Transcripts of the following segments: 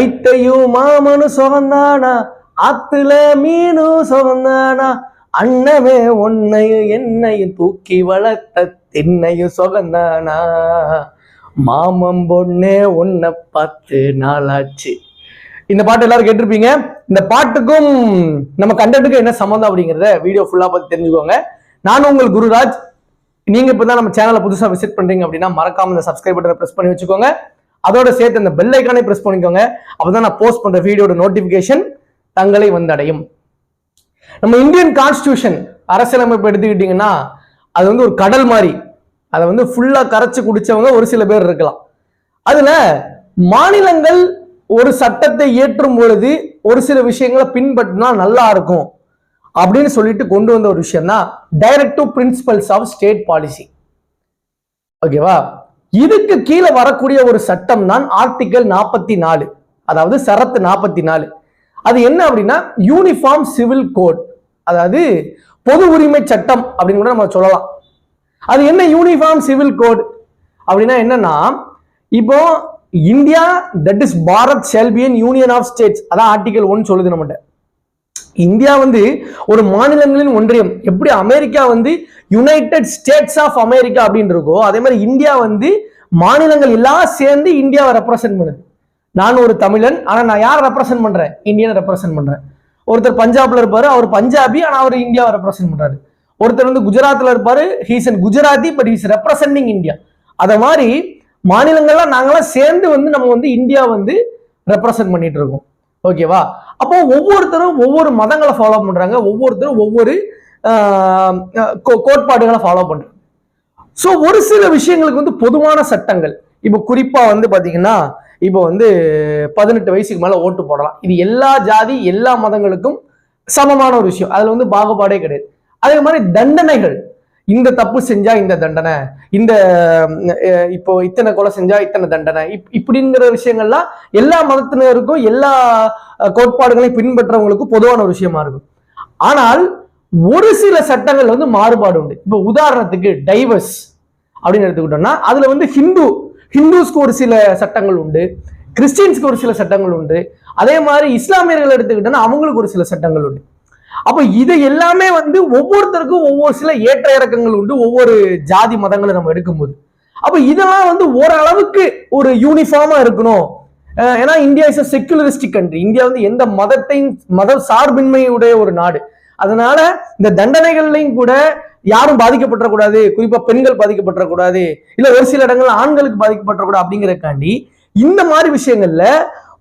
ஐத்தையும் மாமனு சுகந்தானா? ஆத்துல மீனு சுகந்தானா? அண்ணவே உன்னையும் என்னையும் தூக்கி வளர்த்த தின்னையும் சுகந்தானா? மாமம் பொண்ணே உன்னை பார்த்து நாளாச்சு. இந்த பாட்டு எல்லாரும் கேட்டிருப்பீங்க. இந்த பாட்டுக்கும் நம்ம கண்டென்ட்டுக்கும் என்ன சம்மந்தம் அப்படிங்கிறத வீடியோ ஃபுல்லா பார்த்து தெரிஞ்சுக்கோங்க. நானும் உங்கள் குருராஜ். நீங்க இப்பதான் நம்ம சேனலை புதுசா விசிட் பண்றீங்க அப்படின்னா மறக்காம இந்த சப்ஸ்கிரைப் பட்டனை பிரஸ் பண்ணி வச்சுக்கோங்க. அதோட சேர்த்து அந்த பெல்லைக்கானே ப்ரெஸ் பண்ணிக்கோங்க. அப்பதான் நான் போஸ்ட் பண்ற வீடியோட நோட்டிபிகேஷன் தங்களை வந்தடையும். நம்ம இந்தியன் கான்ஸ்டியூஷன் அரசியலமைப்பு எடுத்துக்கிட்டீங்கன்னா அது வந்து ஒரு கடல் மாதிரி அதை வந்து ஃபுல்லாக கரைச்சி குடிச்சவங்க ஒரு சில பேர் இருக்கலாம். அதில் மாநிலங்கள் ஒரு சட்டத்தை இயற்றும் பொழுது ஒரு சில விஷயங்களை பின்பற்றினா நல்லா இருக்கும். அப்படின்னு சொல்லிட்டு கொண்டு வந்த ஒரு விஷயம் தான் directive principles of state policy ஓகேவா இதுக்கு கீழே வரக்கூடிய ஒரு சட்டம் தான் ஆர்டிகல் நாற்பத்தி நாலு. அதாவது சரத்து நாற்பத்தி நாலு. அது என்ன அப்படின்னா யூனிஃபார்ம் சிவில் கோட் அதாவது பொது உரிமை சட்டம் அப்படின்னு கூட நம்ம சொல்லலாம். அது என்ன யூனிஃபார்ம் சிவில் கோட் அப்படின்னா என்னன்னா இப்போ India that is Bharat shall be a union of states அதான் ஆர்டிகல் ஒன் சொல்லுது நம்மகிட்ட. இந்தியா வந்து ஒரு மாநிலங்களின் ஒன்றியம். எப்படி அமெரிக்கா வந்து யுனைடெட் ஸ்டேட்ஸ் ஆஃப் அமெரிக்கா அப்படின்னு இருக்கோ அதே மாதிரி இந்தியா வந்து மாநிலங்கள் எல்லாம் சேர்ந்து இந்தியாவை ரெப்ரசென்ட் பண்ணுது. நான் ஒரு தமிழன் ஆனால் நான் யார் ரெப்ரசென்ட் பண்றேன்? இந்தியனை ரெப்ரசென்ட் பண்றேன். ஒருத்தர் பஞ்சாப்ல இருப்பாரு அவர் பஞ்சாபி ஆனால் அவர் இந்தியாவை ரெப்ரசென்ட் பண்றாரு. ஒருத்தர் வந்து குஜராத்ல இருப்பாரு he's an Gujarati but he's representing India அதை மாதிரி மாநிலங்கள்லாம் நாங்களாம் சேர்ந்து வந்து நம்ம வந்து இந்தியா வந்து ரெப்ரசென்ட் பண்ணிட்டு இருக்கோம். ஓகேவா அப்போ ஒவ்வொருத்தரும் ஒவ்வொரு மதங்களை ஃபாலோ பண்றாங்க. ஒவ்வொருத்தரும் ஒவ்வொரு கோ- கோட்பாடுகளை ஃபாலோ பண்றாங்க. ஸோ ஒரு சில விஷயங்களுக்கு வந்து பொதுவான சட்டங்கள். இப்போ குறிப்பா வந்து பாத்தீங்கன்னா இப்போ வந்து பதினெட்டு வயசுக்கு மேல ஓட்டு போடலாம். இது எல்லா ஜாதி எல்லா மதங்களுக்கும் சமமான ஒரு விஷயம். அதுல வந்து பாகுபாடே கிடையாது. அதே மாதிரி தண்டனைகள். இந்த தப்பு செஞ்சா இந்த தண்டனை இந்த இப்போ இத்தனை கொலை செஞ்சா இத்தனை தண்டனை. இப் இப்படிங்கிற விஷயங்கள்லாம் எல்லா மதத்தினருக்கும் எல்லா கோட்பாடுகளையும் பின்பற்றவங்களுக்கும் பொதுவான ஒரு விஷயமா இருக்கும். ஆனால் ஒரு சில சட்டங்கள் வந்து மாறுபாடு உண்டு. இப்போ உதாரணத்துக்கு டைவர்ஸ் அப்படின்னு எடுத்துக்கிட்டோம்னா அதுல வந்து ஹிந்து ஹிந்துஸ்க்கு ஒரு சில சட்டங்கள் உண்டு. கிறிஸ்டியன்ஸ்க்கு ஒரு சில சட்டங்கள் உண்டு. அதே மாதிரி இஸ்லாமியர்கள் எடுத்துக்கிட்டோம்னா அவங்களுக்கு ஒரு சில சட்டங்கள் உண்டு. அப்ப இது எல்லாமே வந்து ஒவ்வொருத்தருக்கும் ஒவ்வொரு சில ஏற்ற இறக்கங்கள் உண்டு ஒவ்வொரு ஜாதி மதங்களை நம்ம எடுக்கும்போது. அப்ப இதெல்லாம் வந்து ஓரளவுக்கு ஒரு யூனிஃபார்மா இருக்கணும். ஏன்னா India is a secularistic country India வந்து எந்த மதத்தையும் மத சார்பின்மையுடைய ஒரு நாடு. அதனால இந்த தண்டனைகள்லையும் கூட யாரும் பாதிக்கப்பட்டக்கூடாது குறிப்பா பெண்கள் பாதிக்கப்பட்டக்கூடாது இல்ல ஒரு சில இடங்கள்ல ஆண்களுக்கு பாதிக்கப்பட்டக்கூடாது அப்படிங்கறக்காண்டி இந்த மாதிரி விஷயங்கள்ல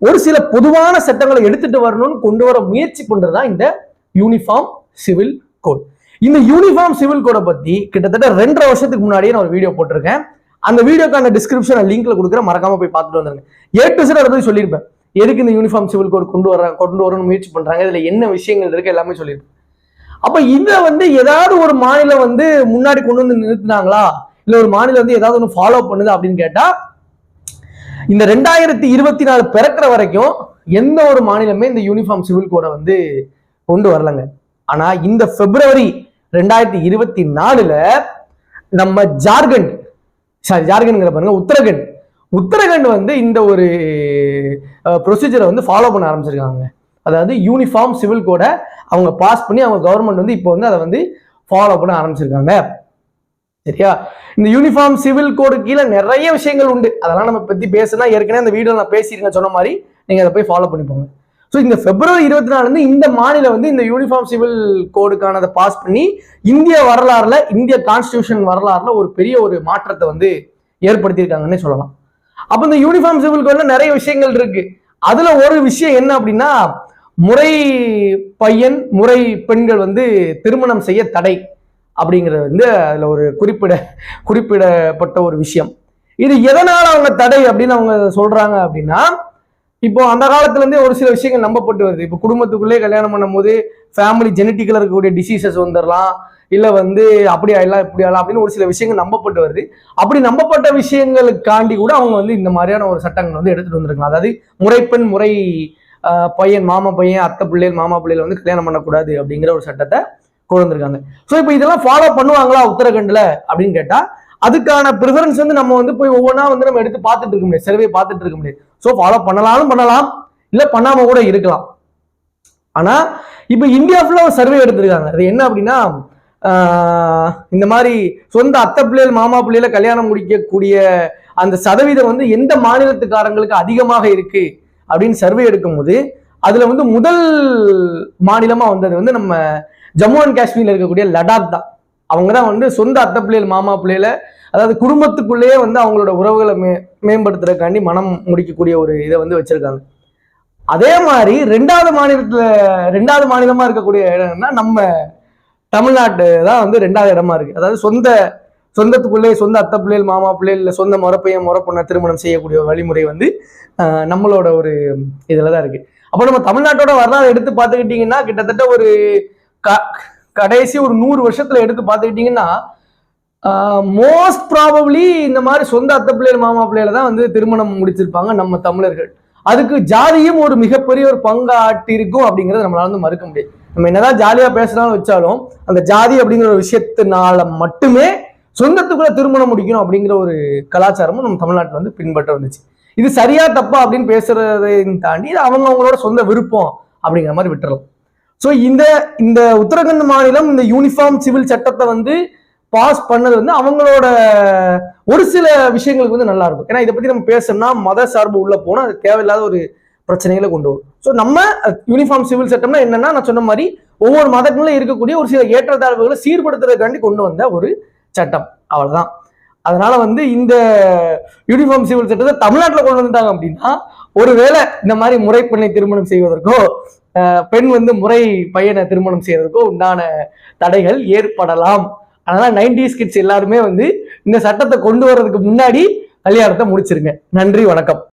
ஒரு சில பொதுவான சட்டங்களை எடுத்துட்டு வரணும்னு கொண்டு வர முயற்சி பண்றதுதான் இந்த யூனிஃபார்ம் சிவில் கோட் இந்த யூனிஃபார்ம் சிவில் கோடை பத்தி கிட்டத்தட்ட ரெண்டரை வருஷத்துக்கு முன்னாடியே நான் ஒரு வீடியோ போட்டிருக்கேன். அந்த வீடியோக்கான டிஸ்கிரிப்ஷன் லிங்க்ல கொடுக்குற மறக்காம போய் பார்த்துட்டு வந்துருங்க. ஏ டு அதை சொல்லியிருப்பேன். எதுக்கு இந்த யூனிஃபார்ம் சிவில் கோட் கொண்டு வர கொண்டு வரணும்னு முயற்சி பண்றாங்க? இதுல என்ன விஷயங்கள் இருக்கு? எல்லாமே சொல்லியிருப்பேன். அப்ப இத வந்து ஏதாவது ஒரு மாநிலம் வந்து முன்னாடி கொண்டு வந்து நிறுத்தினாங்களா? இல்ல ஒரு மாநிலம் வந்து ஏதாவது ஒன்று ஃபாலோ பண்ணுது அப்படின்னு கேட்டா இந்த ரெண்டாயிரத்தி இருபத்தி நாலு பிறக்கிற வரைக்கும் எந்த ஒரு மாநிலமே இந்த யூனிஃபார்ம் சிவில் கோடை வந்து கொண்டு வரலங்க. ஆனா இந்த பிப்ரவரி ரெண்டாயிரத்தி இருபத்தி நாலுல நம்ம ஜார்க்கண்ட் சாரி ஜார்க்கண்ட்ங்கிற பாருங்க உத்தரகண்ட். உத்தரகண்ட் வந்து இந்த ஒரு ப்ரொசீஜரை வந்து ஃபாலோ பண்ண ஆரம்பிச்சிருக்காங்க. அதாவது யூனிஃபார்ம் சிவில் கோடை அவங்க பாஸ் பண்ணி அவங்க கவர்மெண்ட் வந்து இப்போ வந்து அதை வந்து ஃபாலோ பண்ண ஆரம்பிச்சிருக்காங்க. சரியா? இந்த யூனிஃபார்ம் சிவில் கோடு கீழே நிறைய விஷயங்கள் உண்டு. அதெல்லாம் நம்ம பற்றி பேசுனா ஏற்கனவே அந்த வீடியோ நான் பேசியிருக்கேன் சொன்ன மாதிரி நீங்கள் அதை போய் ஃபாலோ பண்ணிப்போங்க ஸோ இந்த பிப்ரவரி இருபத்தி நாலு வந்து இந்த மாநிலம் வந்து இந்த யூனிஃபார்ம் சிவில் கோடுக்கானதை பாஸ் பண்ணி இந்திய வரலாறுல இந்திய கான்ஸ்டியூஷன் வரலாறுல ஒரு பெரிய ஒரு மாற்றத்தை வந்து ஏற்படுத்தியிருக்காங்கன்னே சொல்லலாம். அப்போ இந்த யூனிஃபார்ம் சிவில் கோட்ல நிறைய விஷயங்கள் இருக்கு. அதுல ஒரு விஷயம் என்ன அப்படின்னா முறை பையன் முறை பெண்கள் வந்து திருமணம் செய்ய தடை அப்படிங்கிறது வந்து அதுல ஒரு குறிப்பிட குறிப்பிடப்பட்ட ஒரு விஷயம். இது எதனால அவங்க தடை அப்படின்னு அவங்க சொல்றாங்க அப்படின்னா இப்போ அந்த காலத்துல இருந்தே ஒரு சில விஷயங்கள் நம்பப்பட்டு வருது. இப்போ குடும்பத்துக்குள்ளே கல்யாணம் பண்ணும்போது ஃபேமிலி ஜெனட்டிக்கல இருக்கக்கூடிய டிசீசஸ் வந்துடலாம் இல்லை வந்து அப்படி ஆயிடலாம் இப்படி ஆகலாம் அப்படின்னு ஒரு சில விஷயங்கள் நம்பப்பட்டு வருது. அப்படி நம்பப்பட்ட விஷயங்களுக்காண்டி கூட அவங்க வந்து இந்த மாதிரியான ஒரு சட்டங்கள் வந்து எடுத்துட்டு வந்திருக்கலாம். அதாவது முறைப்பெண் முறை பையன் மாமா பையன் அத்தை பிள்ளைகள் மாமா பிள்ளைகள் வந்து கல்யாணம் பண்ணக்கூடாது அப்படிங்கிற ஒரு சட்டத்தை கொண்டு வந்திருக்காங்க. ஸோ இப்போ இதெல்லாம் ஃபாலோ பண்ணுவாங்களா உத்தரகண்டில் அப்படின்னு கேட்டால் அதுக்கான ப்ரிஃபரன்ஸ் வந்து நம்ம வந்து போய் ஒவ்வொன்றா வந்து நம்ம எடுத்து பார்த்துட்டு இருக்க முடியாது சர்வே பார்த்துட்டு இருக்க முடியாது ஸோ ஃபாலோ பண்ணலாலும் பண்ணலாம். இல்லை பண்ணாம கூட இருக்கலாம். ஆனால் இப்போ இந்தியா ஃபுல்லாக ஒரு சர்வே எடுத்திருக்காங்க. அது என்ன அப்படின்னா இந்த மாதிரி சொந்த அத்தை பிள்ளைகள் மாமா பிள்ளைகள கல்யாணம் முடிக்கக்கூடிய அந்த சதவீதம் வந்து எந்த மாநிலத்துக்காரங்களுக்கு அதிகமாக இருக்கு அப்படின்னு சர்வே எடுக்கும்போது அதுல வந்து முதல் மாநிலமா வந்தது வந்து நம்ம ஜம்மு அண்ட் காஷ்மீர்ல இருக்கக்கூடிய லடாக் தான். அவங்க தான் வந்து சொந்த அத்தை பிள்ளைகள் மாமா பிள்ளையில அதாவது குடும்பத்துக்குள்ளேயே வந்து அவங்களோட உறவுகளை மே மேம்படுத்துறதுக்காண்டி மனம் முடிக்கக்கூடிய ஒரு இதை வந்து வச்சிருக்காங்க. அதே மாதிரி ரெண்டாவது மாநிலத்துல ரெண்டாவது மாநிலமா இருக்கக்கூடிய இடம்னா நம்ம தமிழ்நாட்டு தான் வந்து ரெண்டாவது இடமா இருக்கு. அதாவது சொந்த சொந்தத்துக்குள்ளே சொந்த அத்தை பிள்ளைகள் மாமா பிள்ளைகள் சொந்த முறப்பையன் முறப்பொண்ணை திருமணம் செய்யக்கூடிய வழிமுறை வந்து நம்மளோட ஒரு இதில் தான் இருக்கு. அப்போ நம்ம தமிழ்நாட்டோட வரலாறு எடுத்து பார்த்துக்கிட்டிங்கன்னா கிட்டத்தட்ட ஒரு க- கடைசி ஒரு நூறு வருஷத்துல எடுத்து பார்த்துக்கிட்டிங்கன்னா மோஸ்ட் ப்ராபப்ளி இந்த மாதிரி சொந்த அத்தை பிள்ளைகள் மாமா பிள்ளையில தான் வந்து திருமணம் முடிச்சிருப்பாங்க நம்ம தமிழர்கள். அதுக்கு ஜாதியும் ஒரு மிகப்பெரிய ஒரு பங்காட்டி இருக்கும் அப்படிங்கறத நம்மளால வந்து மறுக்க முடியாது நம்ம என்னதான் ஜாலியா பேசினாலும் வச்சாலும் அந்த ஜாதி அப்படிங்கிற ஒரு விஷயத்தினால மட்டுமே சொந்தத்துக்குள்ள திருமணம் முடிக்கணும் அப்படிங்கிற ஒரு கலாச்சாரமும் நம்ம தமிழ்நாட்டில் வந்து பின்பற்ற வந்துச்சு. இது சரியா தப்பா அப்படின்னு பேசுறதையும் தாண்டி இது அவங்க அவங்களோட சொந்த விருப்பம் அப்படிங்கிற மாதிரி விட்டுறலாம். ஸோ இந்த இந்த உத்தரகண்ட் மாநிலம் இந்த யூனிஃபார்ம் சிவில் சட்டத்தை வந்து பாஸ் பண்ணது வந்து அவங்களோட ஒரு சில விஷயங்களுக்கு வந்து நல்லா இருக்கும். ஏன்னா இதை பத்தி நம்ம பேசணும்னா மத சார்பு உள்ள போனால் அது தேவையில்லாத ஒரு பிரச்சனைகளை கொண்டு வரும். ஸோ நம்ம யூனிஃபார்ம் சிவில் சட்டம்னா என்னன்னா நான் சொன்ன மாதிரி ஒவ்வொரு மதங்களும் இருக்கக்கூடிய ஒரு சில ஏற்றத்தாழ்வுகளை சீர்படுத்துறதுக்காண்டி கொண்டு வந்த ஒரு சட்டம். அவ்வளவுதான். அதனால வந்து இந்த யூனிஃபார்ம் சிவில் சட்டத்தை தமிழ்நாட்டில் கொண்டு வந்துட்டாங்க அப்படின்னா ஒருவேளை இந்த மாதிரி முறைப்பெண்ணை திருமணம் செய்வதற்கோ பெண் வந்து முறை பையனை திருமணம் செய்யறதுக்கோ உண்டான தடைகள் ஏற்படலாம். அதனால நைன்டிஸ் கிட்ஸ் எல்லாருமே வந்து இந்த சட்டத்தை கொண்டு வர்றதுக்கு முன்னாடி கல்யாணத்தை முடிச்சிருங்க. நன்றி வணக்கம்.